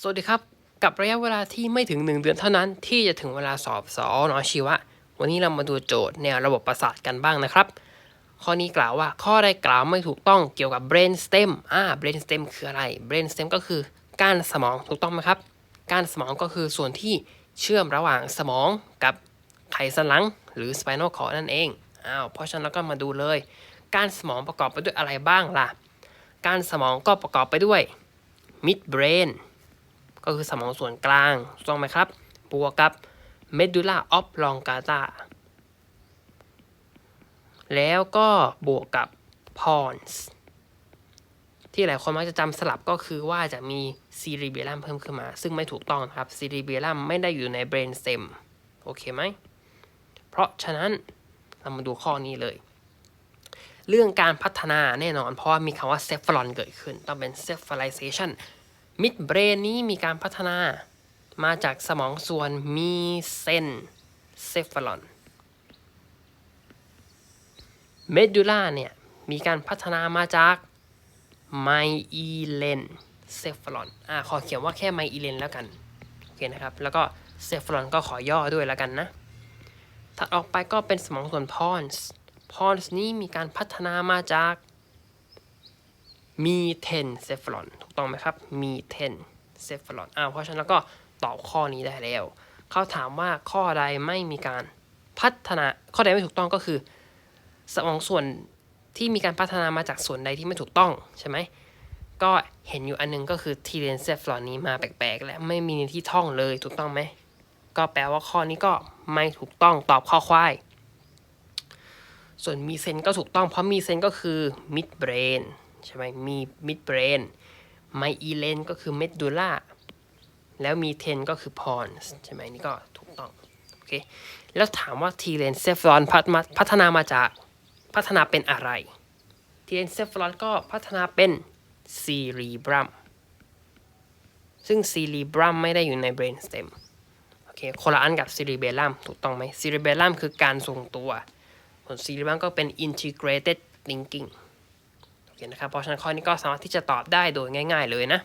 สวัสดีครับ กับระยะเวลาที่ไม่ถึง 1 เดือนเท่านั้น ที่จะถึงเวลาสอบสอนอชีวะ วันนี้เรามาดูโจทย์แนวระบบประสาทกันบ้างนะครับ ข้อนี้กล่าวว่าข้อใดกล่าวไม่ถูกต้องเกี่ยวกับ brain stem อ่า brain stem คืออะไร brain stem ก็คือก้านสมองถูกต้องไหมครับ ก้านสมองก็คือส่วนที่เชื่อมระหว่างสมองกับไขสันหลัง หรือ spinal cord นั่นเองอ้าวเพราะฉะนั้นเราก็มาดูเลย ก้านสมองประกอบไปด้วยอะไรบ้างล่ะ ก้านสมองก็ประกอบไปด้วย mid brain ก็คือสมองส่วนกลางถูกต้องไหมครับบวกกับ medulla oblongata แล้วก็บวกกับ pons ที่หลายคนมักจะจำสลับก็คือว่าจะมี cerebellum เพิ่มขึ้นมา ซึ่งไม่ถูกต้องนะครับ cerebellum ไม่ได้อยู่ใน brain stem โอเคไหม เพราะฉะนั้นเรามาดูข้อนี้เลย เรื่องการพัฒนาแน่นอนเพราะว่ามีคำว่า cephalon เกิดขึ้น ต้องเป็น cephalization mid brain นี้มีการพัฒนามาจากสมองส่วนมีเซนเซฟลอนเมดูล่าเนี่ย มีการพัฒนามาจากไมอีเลนเซฟลอนอ่าขอเขียนว่าแค่ไมอีเลนแล้วกัน โอเคนะครับ แล้วก็เซฟลอนก็ขอย่อด้วยแล้วกันนะ ถัดออกไปก็เป็นสมองส่วนพอนส์พอนส์นี้มีการพัฒนามาจาก มีเทนเซฟลอนถูกต้องไหมครับมีเทนเซฟลอนอ้าวเพราะฉะนั้นเราก็ตอบข้อนี้ได้แล้ว เขาถามว่าข้อใดไม่มีการพัฒนาข้อใดไม่ถูกต้องก็คือสมองส่วนที่มีการพัฒนามาจากส่วนใดที่ไม่ถูกต้องใช่ไหมก็เห็นอยู่อันหนึงก็คือทีเรนเซฟลอนนี้มาแปลกๆ และไม่มีในที่ท่องเลยถูกต้องไหมก็แปลว่าข้อนี้ก็ไม่ถูกต้องตอบข้อควาย ส่วนมีเซนก็ถูกต้องเพราะมีเซนก็คือ mid brain ใช่ไหมมี mid brain ไมอีเลนก็คือ medulla แล้วมีเทนก็คือ pons ใช่ไหมนี่ก็ถูกต้องโอเคแล้วถามว่าทีเลนเซฟลอนพัฒนามาจากพัฒนาเป็นอะไรทีเลนเซฟลอนก็พัฒนาเป็น cerebrum ซึ่ง cerebrum ไม่ได้อยู่ใน brain stem โอเคคนละอันกับ cerebellum ถูกต้องไหม cerebellum คือการทรงตัว ส่วน cerebrum ก็เป็น integrated thinking อเคนะครับ เพราะฉะนั้นข้อนี้ก็สามารถที่จะตอบได้โดยง่าย ๆ เลยนะ